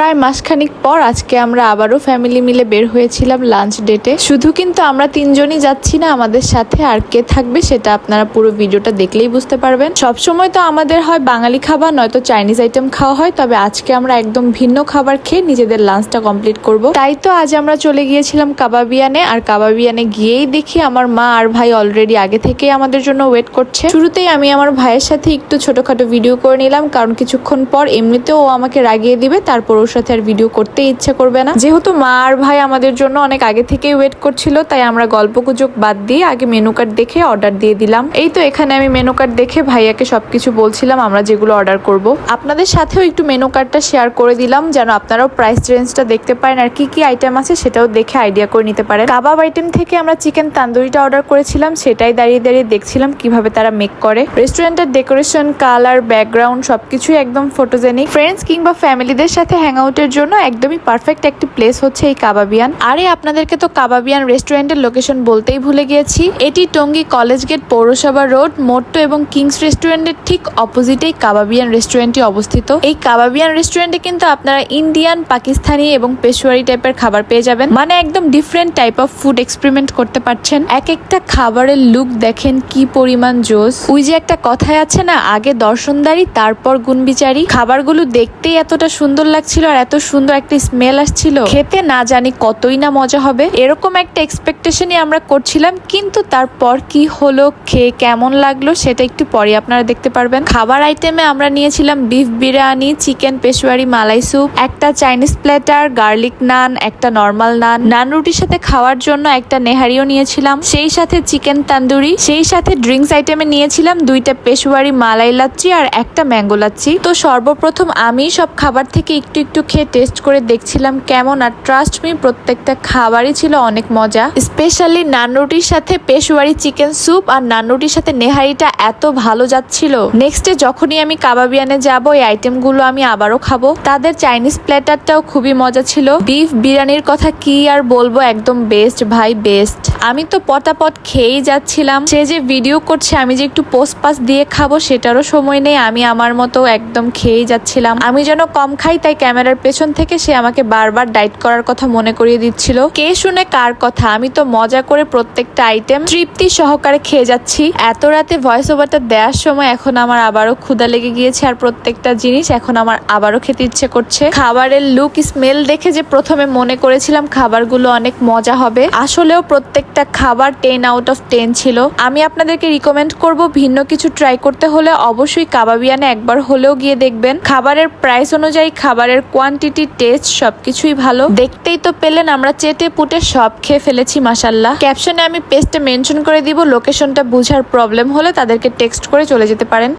প্রায় মাসখানিক পর আজকে আমরা আবারও ফ্যামিলি মিলে বের হয়েছিলাম লাঞ্চ ডেটে শুধু কিন্তু আমরা তিনজনই যাচ্ছি না আমাদের সাথে আর কে থাকবে সেটা আপনারা পুরো ভিডিওটা দেখলেই বুঝতে পারবেন। সবসময় তো আমাদের হয় বাঙালি খাবার, নয়তো চাইনিজ আইটেম খাওয়া হয়, তবে আজকে আমরা একদম ভিন্ন খাবার খেয়ে নিজেদের লাঞ্চটা কমপ্লিট করব। তাই তো আজ আমরা চলে গিয়েছিলাম কাবাবিয়ানে, আর কাবাবিয়ানে গিয়েই দেখি আমার মা আর ভাই অলরেডি আগে থেকেই আমাদের জন্য ওয়েট করছে। শুরুতেই আমি আমার ভাইয়ের সাথে একটু ছোটখাটো ভিডিও করে নিলাম, কারণ কিছুক্ষণ পর এমনিতেও ও আমাকে রাগিয়ে দিবে, তারপর ওর সাথে আর ভিডিও করতে ইচ্ছে করবে না। যেহেতু মা আর ভাই আমাদের জন্য অনেক আগে থেকেই ওয়েট করছিল, তাই আমরা গল্প গুজব বাদ দিয়ে আগে মেনু কার্ড দেখে অর্ডার দিয়ে দিলাম। এই তো এখানে আমি মেনু কার্ড দেখে ভাইয়াকে সবকিছু বলছিলাম, আমরা যেগুলো অর্ডার করব। আপনাদের সাথেও একটু মেনু কার্ডটা শেয়ার করে দিলাম, যেন আপনারাও প্রাইস রেঞ্জটা দেখতে পারেন আর কি কি আইটেম আছে সেটাও দেখে আইডিয়া করে নিতে পারেন। কাবাব আইটেম থেকে আমরা চিকেন তান্দুরিটা অর্ডার করেছিলাম, সেটাই দাঁড়িয়ে দাঁড়িয়ে দেখছিলাম কীভাবে তারা মেক করে। রেস্টুরেন্টের ডেকোরেশন কালার ব্যাকগ্রাউন্ড সবকিছুই একদম ফটোজেনিক ফ্রেন্ডস কিংবা ফ্যামিলিদের সাথে হ্যাং আউটের জন্য একদমই পারফেক্ট একটি প্লেস হচ্ছে এই কাবাবিয়ান। আরে, আপনাদেরকে তো কাবাবিয়ান রেস্টুরেন্টের লোকেশন বলতেই ভুলে গিয়েছি। এটি টঙ্গী কলেজ গেট পৌরসভা রোড মোট্টো এবং কিংস রেস্টুরেন্টের ঠিক অপোজিটেই কাবাবিয়ান রেস্টুরেন্টটি অবস্থিত। এই কাবাবিয়ান রেস্টুরেন্টে কিন্তু আপনারা ইন্ডিয়ান পাকিস্তানি এবং পেশোয়ারি টাইপের খাবার পেয়ে যাবেন। মানে একদম different type of food experiment করতে পারছেন। এক একটা খাবারের লুক দেখেন কি পরিমাণ জোস ওই যে একটা কথায় আছে না, আগে দর্শনদারি, তারপর গুণবিচারী। খাবারগুলো দেখতেই এতটা সুন্দর লাগছিল আর এত সুন্দর একটা স্মেল আসছিল। খেতে না জানি কতই না মজা হবে। এরকম একটা এক্সপেকটেশনই আমরা করছিলাম, কিন্তু তারপর কি হলো, খেয়ে কেমন লাগল, সেটা একটু পরে আপনারা দেখতে পারবেন। খাবার আইটেমে আমরা নিয়েছিলাম beef biryani chicken Peshawari malai soup একটা চাইনিজ প্লেটার গার্লিক নান একটা নর্মাল নান নান রুটির সাথে খাওয়ার জন্য একটা নেহারিও নিয়েছিলাম। সেই সাথে চিকেন তান্দুরি সেই সাথে ড্রিঙ্কস আইটেমে নিয়েছিলাম দুইটা পেশোয়ারি মালাই লাচ্ছি আর একটা ম্যাঙ্গো লাচ্ছি। তো সর্বপ্রথম আমি সব খাবার থেকে একটু একটু খেয়ে টেস্ট করে দেখছিলাম কেমন আর ট্রাস্ট মি প্রত্যেকটা খাবারই ছিল অনেক মজা। স্পেশালি নান রুটির সাথে পেশোয়ারি চিকেন স্যুপ আর নান রুটির সাথে নেহারিটা এত ভালো যাচ্ছিল। নেক্সটে যখনই আমি কাবাবিয়ানে যাব, এই আইটেমগুলো আমি আবারও খাব। তাদের চাইনিজ প্ল্যাটারটাও খুবই মজা ছিল। বিফ বিরিয়ানির কথা কি আর বলব, একদম বেস্ট ভাই বেস্ট আমি তো পটাপট খেয়েই যাচ্ছিলাম। সে যে ভিডিও করছে, আমি যে একটু পোস্ট পাস দিয়ে খাব, সেটারও সময় নেই। আমি আমার মতো একদম খেয়েই যাচ্ছিলাম। আমি যেন কম খাই, তাই ক্যামেরার পেছন থেকে সে আমাকে বারবার ডাইট করার কথা মনে করিয়ে দিচ্ছিল। কে শুনে কার কথা? আমি তো মজা করে প্রত্যেকটা আইটেম তৃপ্তি সহকারে খেয়ে যাচ্ছি। এত রাতে ভয়েস ওভারটা দেওয়ার সময় এখন আমার আবারও ক্ষুদা লেগে গিয়েছে আর প্রত্যেকটা জিনিস এখন আমার আবারও খেতে ইচ্ছে করছে। খাবারের লুক স্মেল দেখে যে প্রথমে মনে করেছিলাম খাবারগুলো অনেক মজা হবে, আসলেও প্রত্যেকটা খাবার টেন আউট অফ টেন ছিল। আমি আপনাদেরকে রিকমেন্ড করব ভিন্ন কিছু ট্রাই করতে হলে অবশ্যই কাবাবিয়ানে একবার হলেও গিয়ে দেখবেন। খাবারের প্রাইস অনুযায়ী খাবারের কোয়ান্টিটি টেস্ট সবকিছুই ভালো। দেখতেই তো পেলেন আমরা চেটে পুটে সব খেয়ে ফেলেছি মাসাল্লাহ ক্যাপশনে আমি পেস্টে মেনশন করে দিব লোকেশনটা বুঝার প্রবলেম হলে তাদেরকে টেক্সট করে চলে যেতে পারেন।